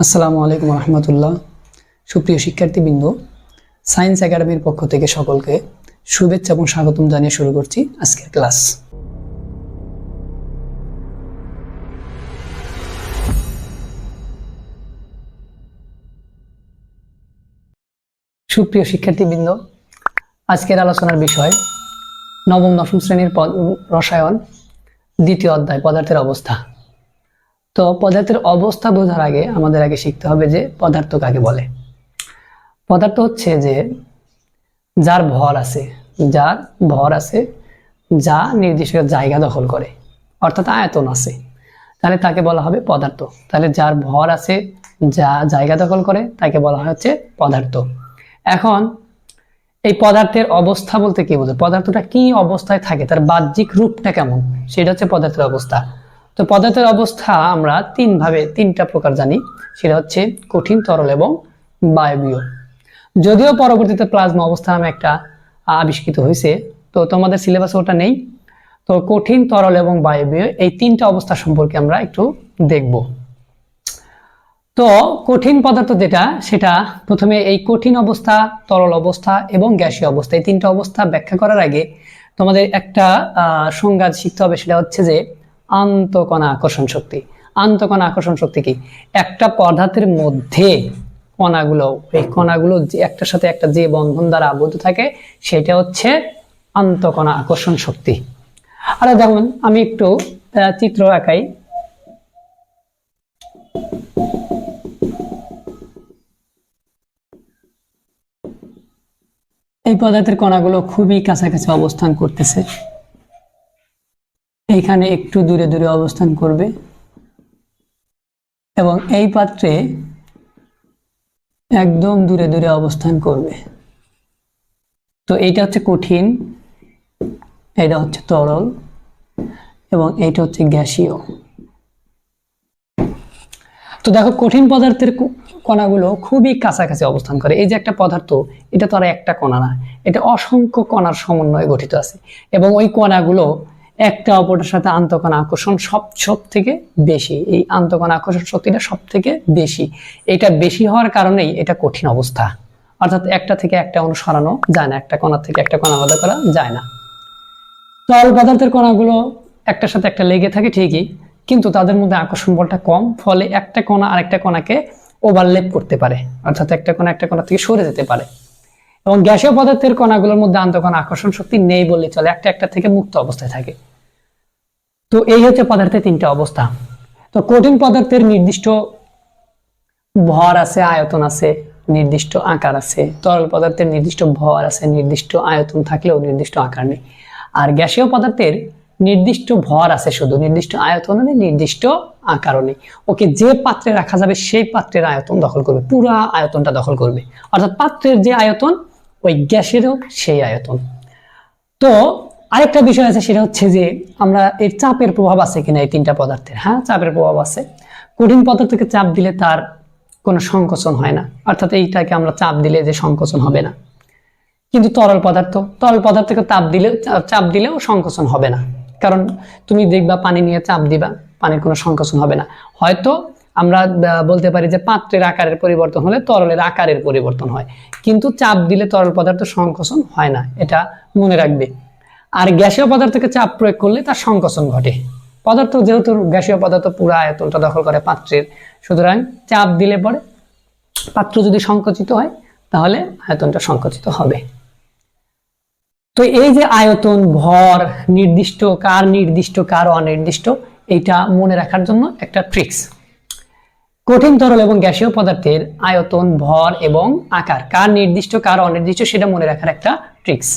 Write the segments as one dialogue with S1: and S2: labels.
S1: আসসালামু আলাইকুম রহমতুল্লাহ। সুপ্রিয় শিক্ষার্থীবৃন্দ, সায়েন্স একাডেমির পক্ষ থেকে সকলকে শুভেচ্ছা এবং স্বাগতম জানিয়ে শুরু করছি আজকের ক্লাস। সুপ্রিয় শিক্ষার্থীবৃন্দ, আজকের আলোচনার বিষয় নবম, দশম শ্রেণির রসায়ন, দ্বিতীয় অধ্যায়, পদার্থের অবস্থা। তো পদার্থের অবস্থা বোঝার আগে আমাদের আগে শিখতে হবে যে পদার্থ কাকে বলে। পদার্থ হচ্ছে যে যার ভর আছে, যার ভর আছে, যা নির্দিষ্ট জায়গা দখল করে, অর্থাৎ আয়তন আছে। তাহলে তাকে বলা হবে পদার্থ। তাহলে যার ভর আছে, যা জায়গা দখল করে, তাকে বলা হয় হচ্ছে পদার্থ। এখন এই পদার্থের অবস্থা বলতে কি বোঝায়? পদার্থটা কি অবস্থায় থাকে? তার বাহ্যিক রূপটা কেমন? সেটা হচ্ছে পদার্থের অবস্থা। তো পদার্থের অবস্থা আমরা তিন ভাবে তিনটা প্রকার জানি। সেটা হচ্ছে কঠিন, তরল এবং বায়বীয়। যদিও পরবর্তীতে প্লাজমা অবস্থা নামে একটা আবিষ্কৃত হয়েছে, তো তোমাদের সিলেবাসে ওটা নেই। তো কঠিন, তরল এবং বায়বীয় এই তিনটা অবস্থা সম্পর্কে আমরা একটু দেখব। তো কঠিন পদার্থ যেটা, সেটা প্রথমে এই কঠিন অবস্থা, তরল অবস্থা এবং গ্যাসীয় অবস্থা, এই তিনটা অবস্থা ব্যাখ্যা করার আগে তোমাদের একটা সংজ্ঞা শিখতে হবে, সেটা হচ্ছে যে আন্তকণা আকর্ষণ শক্তি। আন্তকণা আকর্ষণ শক্তি কি? একটা পদার্থের মধ্যে কণাগুলো, এই কণাগুলো একটার সাথে একটা যে বন্ধন দ্বারা আবদ্ধ থাকে, সেটা হচ্ছে আন্তকণা আকর্ষণ শক্তি। আর যেমন আমি একটু চিত্র আঁকাই। এই পদার্থের কণাগুলো খুবই কাছাকাছি অবস্থান করতেছে। এইখানে একটু দূরে দূরে অবস্থান করবে। এবং এই পাত্রে একদম দূরে দূরে অবস্থান করবে। তো এইটা হচ্ছে কঠিন, এটা হচ্ছে তরল, এবং এইটা হচ্ছে গ্যাসীয়। তো দেখো, কঠিন পদার্থের কণাগুলো খুবই কাছাকাছি অবস্থান করে। এই যে একটা পদার্থ, এটা তো আর একটা কণা না, এটা অসংখ্য কণার সমন্বয়ে গঠিত আছে। এবং ওই কণাগুলো একটা অপরটার সাথে আন্তঃকণা আকর্ষণ সব সব থেকে বেশি। এই আন্তঃকণা আকর্ষণ শক্তিটা সব থেকে বেশি। এটা বেশি হওয়ার কারণেই এটা কঠিন অবস্থা। অর্থাৎ একটা থেকে একটা অণু সরানো যায় না, একটা কণা থেকে একটা কণা আলাদা করা যায় না। তরল পদার্থের কণাগুলো একটার সাথে একটা লেগে থাকে ঠিকই, কিন্তু তাদের মধ্যে আকর্ষণ বলটা কম, ফলে একটা কণা আরেকটা কণাকে ওভারলেপ করতে পারে। অর্থাৎ একটা কণা একটা কণা থেকে সরে যেতে পারে। এবং গ্যাসীয় পদার্থের কণাগুলোর মধ্যে আন্তঃকণা আকর্ষণ শক্তি নেই বললে চলে, একটা একটা থেকে মুক্ত অবস্থায় থাকে। তো এই হচ্ছে পদার্থের তিনটা অবস্থা। তো কঠিন পদার্থের নির্দিষ্ট ভর আছে, আয়তন আছে, নির্দিষ্ট আকার আছে। তরল পদার্থের নির্দিষ্ট ভর আছে, নির্দিষ্ট আয়তন থাকলেও নির্দিষ্ট আকার নেই। আর গ্যাসীয় পদার্থের নির্দিষ্ট ভর আছে শুধু, নির্দিষ্ট আয়তন নেই, নির্দিষ্ট আকারও নেই। ওকে যে পাত্রে রাখা যাবে সেই পাত্রের আয়তন দখল করবে, পুরো আয়তনটা দখল করবে। অর্থাৎ পাত্রের যে আয়তন ওই গ্যাসেরও সেই আয়তন। তো আরেকটা বিষয় আছে, সেটা হচ্ছে যে আমরা এর চাপের প্রভাব আছে কিনা এই তিনটা পদার্থের। হ্যাঁ চাপের প্রভাব আছে। কঠিন পদার্থকে চাপ দিলে তার কোনো সংকোচন হয় না। অর্থাৎ এইটাকে আমরা চাপ দিলে যে সংকোচন হবে না। কিন্তু তরল পদার্থ, তরল পদার্থকে তাপ দিলে, চাপ দিলেও সংকোচন হবে না। কারণ তুমি দেখবা পানি নিয়ে চাপ দিবা, পানির কোনো সংকোচন হবে না। হয়তো আমরা বলতে পারি যে পাত্রের আকারের পরিবর্তন হলে তরলের আকারের পরিবর্তন হয়। কিন্তু চাপ দিলে তরল পদার্থ সংকোচন হয় না, এটা মনে রাখবে। আর গ্যাসীয় পদার্থকে চাপ প্রয়োগ করলে তার সংকোচন ঘটে। পদার্থ যেহেতু গ্যাসীয় পদার্থ পুরো আয়তনটা দখল করে পাত্রের, সুতরাং চাপ দিলে পরে পাত্র যদি সংকুচিত হয়, তাহলে আয়তনটা সংকুচিত হবে। তো এই যে আয়তন, ভর, নির্দিষ্ট কার নির্দিষ্ট কার, অনির্দিষ্ট এটা মনে রাখার জন্য একটা ট্রিক্স কঠিন তরল এবং গ্যাসীয় পদার্থের আয়তন, ভর এবং আকার। কার নির্দিষ্ট, কার অনির্দিষ্ট সেটা মনে রাখার একটা ট্রিক্স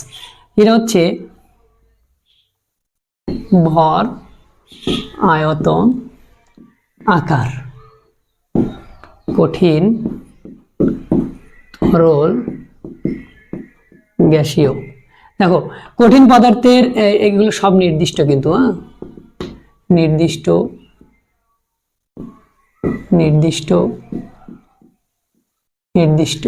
S1: এটা হচ্ছে ভর, আয়তন, আকার। কঠিন তরল, গ্যাসীয়। দেখো, কঠিন পদার্থের এগুলো সব নির্দিষ্ট কিন্তু হ্যাঁ? নির্দিষ্ট নির্দিষ্ট নির্দিষ্ট।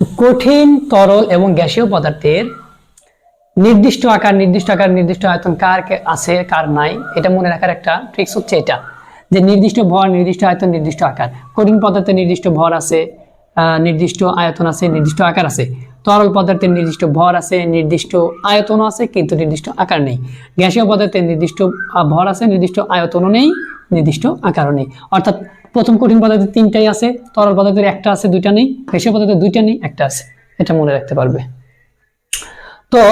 S1: তো কঠিন, তরল এবং গ্যাসীয় পদার্থের নির্দিষ্ট আকার নির্দিষ্ট আকার, নির্দিষ্ট আয়তন কার আছে, কার নাই, এটা মনে রাখার একটা ট্রিক্স হচ্ছে এটা। যে নির্দিষ্ট ভর, নির্দিষ্ট আয়তন, নির্দিষ্ট আকার। কঠিন পদার্থের নির্দিষ্ট ভর আছে নির্দিষ্ট আয়তন আছে, নির্দিষ্ট আকার আছে। তরল পদার্থের নির্দিষ্ট ভর আছে, নির্দিষ্ট আয়তনও আছে, কিন্তু নির্দিষ্ট আকার নেই। গ্যাসীয় পদার্থের নির্দিষ্ট ভর আছে, নির্দিষ্ট আয়তনও নেই, নির্দিষ্ট আকারও নেই। অর্থাৎ প্রথম কঠিন পদার্থের তিনটাই আছে, তরল পদার্থের একটা আছে, দুইটা নেই, গ্যাসীয় পদার্থের দুইটা নেই, একটা আছে। এটা মনে রাখতে পারবে। তো,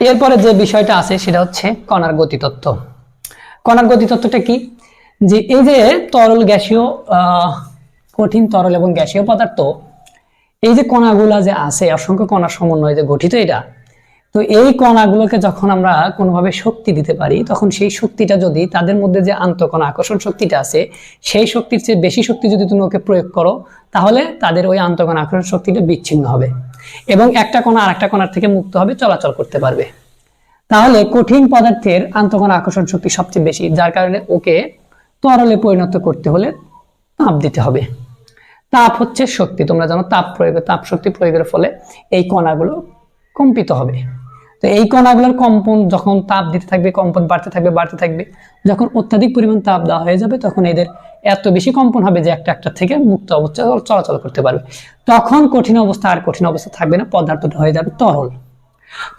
S1: এরপরে যে বিষয়টা আছে, সেটা হচ্ছে কণার গতিতত্ত্ব। কণার গতিতত্ত্বটা কি? যে এই যে তরল, গ্যাসীয় কঠিন, তরল এবং গ্যাসীয় পদার্থ এই যে কণাগুলা যে আছে, অসংখ্য কণার সমন্বয়ে যে গঠিত এটা, তো এই কণাগুলোকে যখন আমরা কোনোভাবে শক্তি দিতে পারি, তখন সেই শক্তিটা যদি তাদের মধ্যে যে আন্তঃকণা আকর্ষণ শক্তিটা আছে, সেই শক্তির চেয়ে বেশি শক্তি যদি তুমি ওকে প্রয়োগ করো, তাহলে তাদের ওই আন্তঃকণা আকর্ষণ শক্তিটা বিচ্ছিন্ন হবে এবং একটা কণা আরেকটা কণার থেকে মুক্ত হবে, চলাচল করতে পারবে। তাহলে কঠিন পদার্থের আন্তঃকণা আকর্ষণ শক্তি সবচেয়ে বেশি, যার কারণে ওকে তরলে পরিণত করতে হলে তাপ দিতে হবে। তাপ হচ্ছে শক্তি। তোমরা জানো তাপ প্রয়োগ তাপ শক্তি প্রয়োগের ফলে এই কণাগুলো কম্পিত হবে। তো এই কণাগুলোর কম্পন যখন তাপ দিতে থাকবে, কম্পন বাড়তে থাকবে বাড়তে থাকবে, যখন অত্যাধিক পরিমাণ তাপ দেওয়া হয়ে যাবে, তখন এদের এত বেশি কম্পন হবে যে একটা একটা থেকে মুক্ত অবস্থা চলাচল করতে পারবে। তখন কঠিন অবস্থা আর কঠিন অবস্থা থাকবে না, পদার্থটা হয়ে যাবে তরল।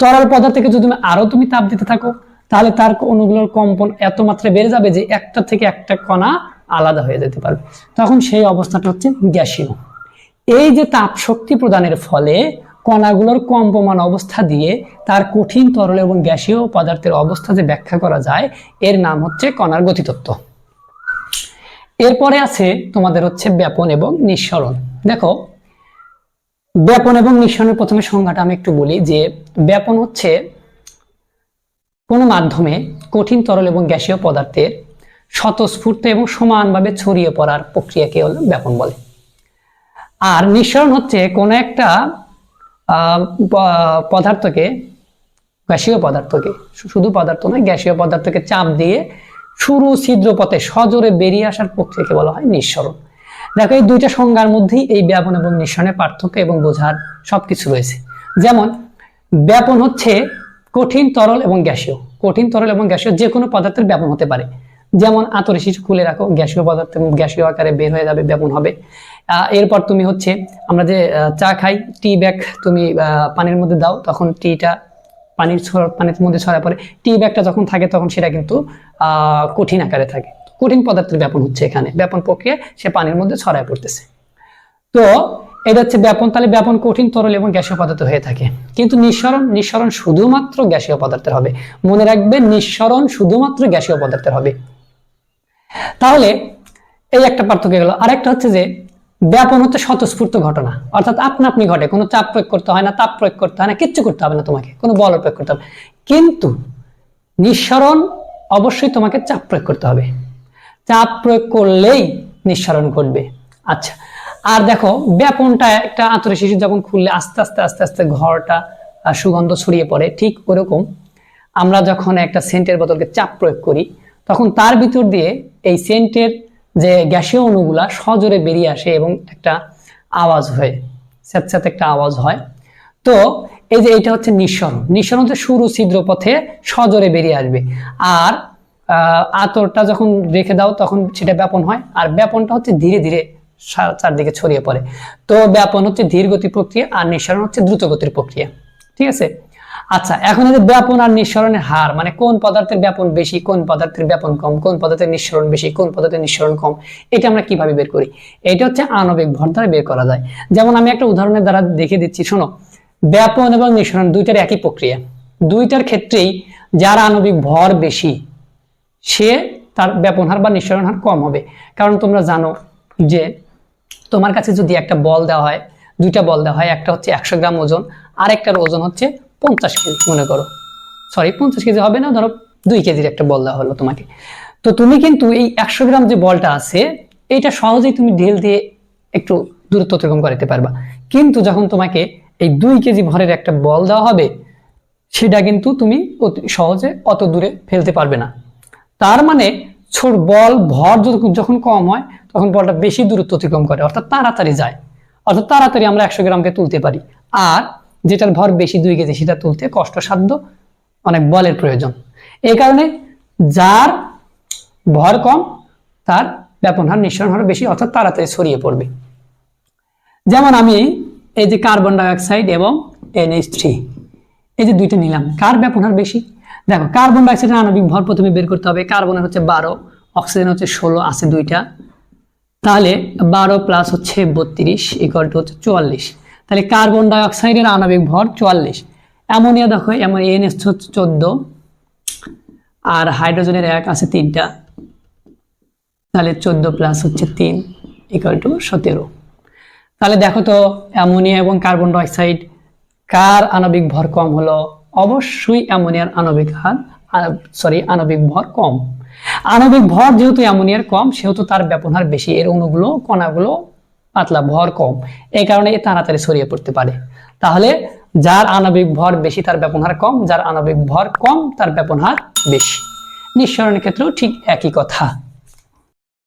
S1: তরল পদার্থকে যদি তুমি আরও তুমি তাপ দিতে থাকো, তাহলে তার অণুগুলোর কম্পন এত মাত্রায় বেড়ে যাবে যে একটা থেকে একটা কণা আলাদা হয়ে যেতে পারবে। তখন সেই অবস্থাটা হচ্ছে গ্যাসীয়। এই যে তাপ শক্তি প্রদানের ফলে কণাগুলোর কম্পমান অবস্থা দিয়ে তার কঠিন তরল এবং গ্যাসীয় পদার্থের অবস্থা যে ব্যাখ্যা করা যায়, এর নাম হচ্ছে কণার গতিতত্ত্ব। এরপরে আছে তোমাদের হচ্ছে ব্যাপন এবং নিঃসরণ। দেখো, ব্যাপন এবং নিঃসরণের প্রথমে সংজ্ঞাটা আমি একটু বলি যে ব্যাপন হচ্ছে কোনো মাধ্যমে কঠিন তরল এবং গ্যাসীয় পদার্থের স্বতঃস্ফূর্ত এবং সমানভাবে ছড়িয়ে পড়ার প্রক্রিয়াকে ব্যাপন বলে। আর নিঃসরণ হচ্ছে কোনো একটা পদার্থকে, গ্যাসীয় পদার্থকে। শুধু পদার্থ নয়, গ্যাসীয় পদার্থকে চাপ দিয়ে শুরু ছিদ্র পথে সজোরে বেরিয়ে আসার প্রক্রিয়াকে বলা হয় নিঃসরণ। দেখো, এই দুইটা সংজ্ঞার মধ্যেই এই ব্যাপন এবং নিঃসরণের পার্থক্য এবং বোঝার সবকিছু রয়েছে। যেমন, ব্যাপন হচ্ছে কঠিন, তরল এবং গ্যাসীয়। কঠিন, তরল এবং গ্যাসীয় যে কোনো পদার্থের ব্যাপন হতে পারে। যেমন আতরে শিশু খুলে রাখো, গ্যাসীয় পদার্থ এবং গ্যাসীয় আকারে বের হয়ে যাবে, ব্যাপন হবে। এরপর তুমি হচ্ছে, আমরা যে চা খাই, টি ব্যাগ তুমি পানির মধ্যে দাও, তখন টিটা পানির পানির মধ্যে ছড়া পড়ে। টি ব্যাগটা যখন থাকে, তখন সেটা কিন্তু কঠিন আকারে থাকে। কঠিন পদার্থের ব্যাপন হচ্ছে এখানে। ব্যাপন প্রক্রিয়া, সে পানির মধ্যে ছড়ায় পড়তেছে। তো, এটা হচ্ছে ব্যাপন, তাহলে ব্যাপন কঠিন, তরল এবং গ্যাসীয় পদার্থ হয়ে থাকে। কিন্তু নিঃসরণ নিঃসরণ শুধুমাত্র গ্যাসীয় পদার্থের হবে। মনে রাখবে, নিঃসরণ শুধুমাত্র গ্যাসীয় পদার্থের হবে। তাহলে এই একটা পার্থক্য গেল। আরেকটা হচ্ছে যে, ব্যাপন হচ্ছে স্বতঃস্ফূর্ত ঘটনা। অর্থাৎ আপনা আপনি ঘটে, কোনো চাপ প্রয়োগ করতে হয় না, তাপ প্রয়োগ করতে হয় না, কিচ্ছু করতে হবে না তোমাকে, কোনো বল প্রয়োগ করতে হবে কিন্তু নিঃসরণ অবশ্যই তোমাকে চাপ প্রয়োগ করতে হবে। চাপ প্রয়োগ করলেই নিঃসরণ ঘটবে। আচ্ছা আর দেখো, ব্যাপনটা একটা আতরে শিশু যখন খুললে আস্তে আস্তে আস্তে আস্তে ঘরটা সুগন্ধ ছড়িয়ে পড়ে, ঠিক ওরকম আমরা যখন একটা সেন্টের বোতলকে চাপ প্রয়োগ করি তখন তার ভিতর দিয়ে এই সেন্টের যে গ্যাসীয় অণুগুলা সজোরে বেরিয়ে আসে এবং একটা আওয়াজ হয়, স্যাঁতস্যাঁতে একটা আওয়াজ হয়। তো এই যে এটা হচ্ছে নিঃসরণ। নিঃসরণ হচ্ছে শুরু ছিদ্র পথে সজোরে বেরিয়ে আসবে। আর আতরটা যখন রেখে দাও তখন সেটা ব্যাপন হয়। আর ব্যাপনটা হচ্ছে ধীরে ধীরে চারদিকে ছড়িয়ে পড়ে। তো ব্যাপন হচ্ছে ধীর গতি প্রক্রিয়া আর নিঃসরণ হচ্ছে দ্রুত গতির প্রক্রিয়া। ঠিক আছে? আচ্ছা এখন যে ব্যাপন আর নিঃসরণের হার মানে কোন পদার্থের ব্যাপন বেশি, কোন পদার্থের ব্যাপন কম, কোন পদার্থের নিঃসরণ বেশি, কোন পদার্থের নিঃসরণ কম, এটা আমরা কীভাবে বের করি? এটা হচ্ছে আণবিক ভর দ্বারা বের করা যায়। যেমন আমি একটা উদাহরণের দ্বারা দেখে দিচ্ছি, শোনো, ব্যাপন এবং নিঃসরণ দুইটার একই প্রক্রিয়া। দুইটার ক্ষেত্রেই যার আণবিক ভর বেশি, সে তার ব্যাপন হার বা নিঃসরণ হার কম হবে। কারণ তোমরা জানো যে তোমার কাছে যদি একটা বল দেওয়া হয়, দুইটা বল দেওয়া হয়, একটা হচ্ছে একশো গ্রাম ওজন আর একটার ওজন হচ্ছে পঞ্চাশ কেজি, মনে করো। সরি পঞ্চাশ কেজি হবে না, ধরো দুই কেজির একটা বল দেওয়া হলো তোমাকে। তো তুমি কিন্তু এই একশো গ্রাম যে বলটা আছে, এইটা সহজেই তুমি ঢেল দিয়ে একটু দূরত্ব অতিক্রম করাতে পারবা। কিন্তু যখন তোমাকে এই দুই কেজি ভরের একটা বল দেওয়া হবে, সেটা কিন্তু তুমি সহজে অত দূরে ফেলতে পারবে না। তার মানে ছোট বল ভর যখন কম হয়, তখন বলটা বেশি দূরত্ব অতিক্রম করে, অর্থাৎ তাড়াতাড়ি যায়। অর্থাৎ তাড়াতাড়ি আমরা একশো গ্রামকে তুলতে পারি। আর যেটার ভর বেশি দুই কেজি, সেটা তুলতে কষ্টসাধ্য, অনেক বলের প্রয়োজন। এই কারণে যার ভর কম, তার ব্যাপন হার, নিঃসরণ হার বেশি, অর্থাৎ তাড়াতাড়ি ছড়িয়ে পড়বে। যেমন আমি এই যে কার্বন ডাইঅক্সাইড এবং এনএইচ থ্রি এই যে দুইটা নিলাম, কার ব্যাপন হার বেশি? দেখো, কার্বন ডাইঅক্সাইডের আণবিক ভর প্রথমে বের করতে হবে, কার্বনের হচ্ছে বারো অক্সিজেন হচ্ছে ষোলো, আছে দুইটা। তাহলে বারো প্লাস হচ্ছে বত্রিশ ইকুয়াল টু হচ্ছে চুয়াল্লিশ। তাহলে কার্বন ডাইঅক্সাইডের আণবিক ভর চুয়াল্লিশ। অ্যামোনিয়া দেখো এমন এনএস চোদ্দ, আর হাইড্রোজেনের এক আছে তিনটা। তাহলে চোদ্দ প্লাস হচ্ছে তিন ইকুয়াল টু সতেরো। তাহলে দেখো তো, অ্যামোনিয়া এবং কার্বন ডাইঅক্সাইড কার আণবিক ভর কম হলো? অবশ্যই অ্যামোনিয়ার আণবিক হার সরি আণবিক ভর কম। আণবিক ভর যেহেতু অ্যামোনিয়ার কম, সেহেতু তার ব্যবহার বেশি। এর অণুগুলো, কণাগুলো পাতলা ভর কম। এই কারণে এ তাড়াতাড়ি ছড়িয়ে পড়তে পারে। তাহলে যার আণবিক ভর বেশি, তার ব্যবহার কম। যার আণবিক ভর কম, তার ব্যবহার বেশি। নিঃসরণের ক্ষেত্রেও ঠিক একই কথা।